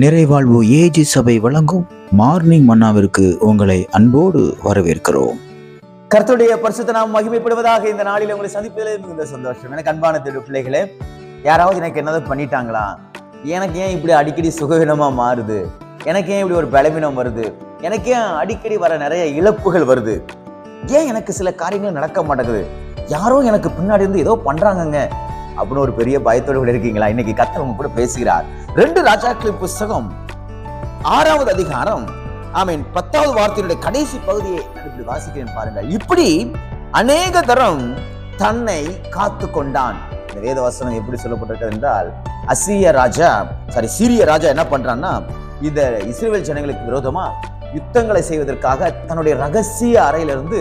நிறைவாழ்வு AG சபை வழங்கும் morning மன்னாவிற்கு உங்களை அன்போடு வரவேற்கிறோம். கர்த்தருடைய பரிசுத்த நாம் மகிமைப்படுவதாக இந்த நாளில் உங்களை சந்திப்பதில் மிகுந்த சந்தோஷம். எனக்கு அன்பான திரு பிள்ளைகளே யாராவது எனக்கு என்னது பண்ணிட்டாங்களா? எனக்கு ஏன் இப்படி அடிக்கடி சுகவீனமாக மாறுது? எனக்கு ஏன் இப்படி ஒரு பலவீனம் வருது? எனக்கு ஏன் அடிக்கடி வர நிறைய இழப்புகள் வருது? ஏன் எனக்கு சில காரியங்கள் நடக்க மாட்டேங்குது? யாரோ எனக்கு பின்னாடி இருந்து ஏதோ பண்ணுறாங்கங்க அப்படின்னு ஒரு பெரிய பயத்தோடு கூட இருக்கீங்களா? இன்னைக்கு கத்தவங்க கூட பேசுகிறார். ரெண்டு ராஜாக்களின் புஸ்தகம் ஆறாவது அதிகாரம் ஆமீன் பத்தாவது வார்த்தையினுடைய கடைசி பகுதியை இப்படி வாசிக்கிறேன் பாருங்கள். இப்படி அநேக தரம் தன்னை காத்து கொண்டான். இந்த வேத வசனம் எப்படி சொல்லப்பட்டிருக்கிறது என்றால் அசிரிய ராஜா சாரி சீரிய ராஜா என்ன பண்றான்னா இந்த இஸ்ரேல் ஜனங்களுக்கு விரோதமா யுத்தங்களை செய்வதற்காக தன்னுடைய ரகசிய அறையிலிருந்து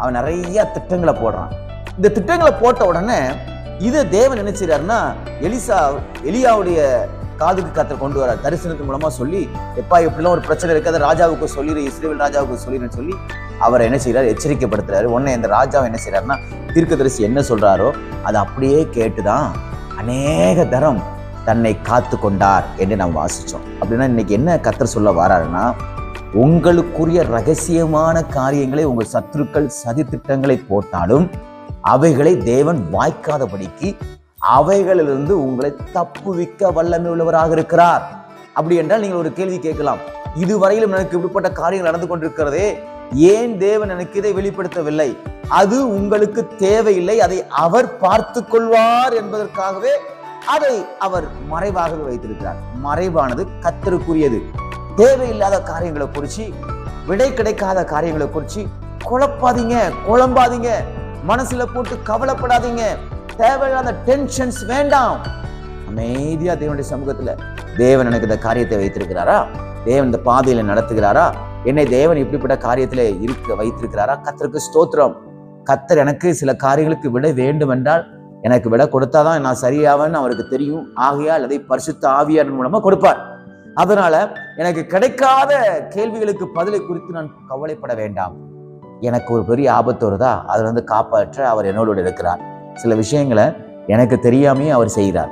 அவன் நிறைய திட்டங்களை போடுறான். இந்த திட்டங்களை போட்ட உடனே இதை தேவன் என்ன எலிசா எலியாவுடைய காதுக்கு கத்த கொண்டு வரார். தரிசனத்தின் மூலமா சொல்லி எப்பா இப்படிலாம் ஒரு பிரச்சனை இருக்காது ராஜாவுக்கு சொல்லிடு இஸ்ரேல் ராஜாவுக்கு சொல்லிடுன்னு சொல்லி அவர் என்ன செய்றாரு? எச்சரிக்கைப்படுத்துறாரு உடனே இந்த ராஜாவை என்ன செய்றாருன்னா தீர்க்கதரிசி என்ன சொல்றாரோ அதை அப்படியே கேட்டுதான் அநேக தரம் தன்னை காத்து கொண்டார் என்று நாம் வாசிச்சோம். அப்படின்னா இன்னைக்கு என்ன கத்தர் சொல்ல வராருன்னா உங்களுக்குரிய ரகசியமான காரியங்களை உங்கள் சத்துருக்கள் சதி திட்டங்களை போட்டாலும் அவைகளை தேவன் வாய்க்காதபடிக்கு அவைகளிலிருந்து உங்களை தப்புவிக்க வல்லமை உள்ளவராக இருக்கிறார். அப்படி என்றால் நீங்கள் ஒரு கேள்வி கேட்கலாம். இதுவரையிலும் எனக்கு இப்படிப்பட்ட காரியங்கள் நடந்து கொண்டிருக்கிறதே ஏன் தேவன் எனக்கு இதை வெளிப்படுத்தவில்லை? அது உங்களுக்கு தேவையில்லை அதை அவர் பார்த்து கொள்வார் என்பதற்காகவே அதை அவர் மறைவாகவே வைத்திருக்கிறார். மறைவானது கத்தருக்குரியது தேவையில்லாத காரியங்களை குறித்து விடை கிடைக்காத காரியங்களை குறித்து குழப்பாதீங்க குழம்பாதீங்க. மனசுல போட்டு கவலைப்படாதீங்க. தேவையில்லாத டென்ஷன்ஸ் வேண்டாம். அமைதியா தேவனுடைய சமூகத்துல தேவன் எனக்கு இந்த காரியத்தை வைத்திருக்கிறாரா? தேவன் இந்த பாதையில நடத்துகிறாரா? என்னை தேவன் இப்படிப்பட்ட காரியத்துல இருக்க வைத்திருக்கிறாரா? கத்தருக்கு ஸ்தோத்திரம். கத்தர் எனக்கு சில காரியங்களுக்கு விட வேண்டும் என்றால் எனக்கு விட கொடுத்தாதான் நான் சரியாவேன்னு அவருக்கு தெரியும். ஆகையால் அதை பரிசுத்த ஆவியார் மூலமா கொடுப்பார். அதனால எனக்கு கிடைக்காத கேள்விகளுக்கு பதிலை குறித்து நான் கவலைப்பட வேண்டாம். எனக்கு ஒரு பெரிய ஆபத்து வருதா? அதுலேருந்து காப்பாற்ற அவர் என்னோடு இருக்கிறார். சில விஷயங்களை எனக்கு தெரியாமையே அவர் செய்கிறார்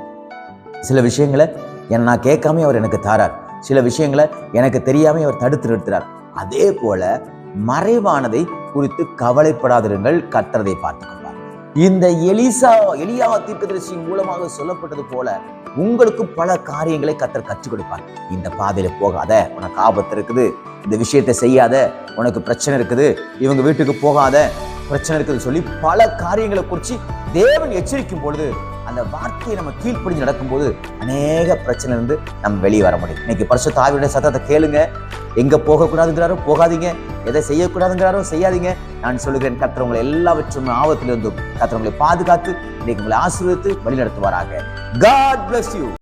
சில விஷயங்களை என்னை நான் கேட்காமே அவர் எனக்கு தாரார். சில விஷயங்களை எனக்கு தெரியாம அவர் தடுத்து நிறுத்துறார் அதே போல மறைவானதை குறித்து கவலைப்படாதிருங்கள் கர்த்தரதை பார்த்துக் இந்த எலிசா எலியா தீர்க்கதரிசியின் மூலமாக சொல்லப்பட்டது போல உங்களுக்கு பல காரியங்களை கத்தர் கற்றுக் கொடுப்பார். இந்த பாதையில போகாத உனக்கு ஆபத்து இருக்குது. இந்த விஷயத்தை செய்யாத உனக்கு பிரச்சனை இருக்குது இவங்க வீட்டுக்கு போகாத பிரச்சனை இருக்குது சொல்லி பல காரியங்களை குறித்து தேவன் எச்சரிக்கும் பொழுது அந்த வார்த்தையை நம்ம கீழ்ப்படிஞ்சு நடக்கும்போது அநேக பிரச்சனை இருந்து நம்ம வெளியே வர முடியும். இன்னைக்கு பரிசு தாவியுடைய சத்தத்தை கேளுங்க. எங்கே போகக்கூடாதுங்கிறாரோ போகாதீங்க. எதை செய்யக்கூடாதுங்கிறாரோ செய்யாதீங்க. நான் சொல்லுகிறேன் கத்திரவங்களை எல்லாவற்றும் ஆபத்திலிருந்தும் கத்திர பாதுகாத்து இன்னைக்கு உங்களை ஆசீர்வித்து வழிநடத்துவாராக. God bless you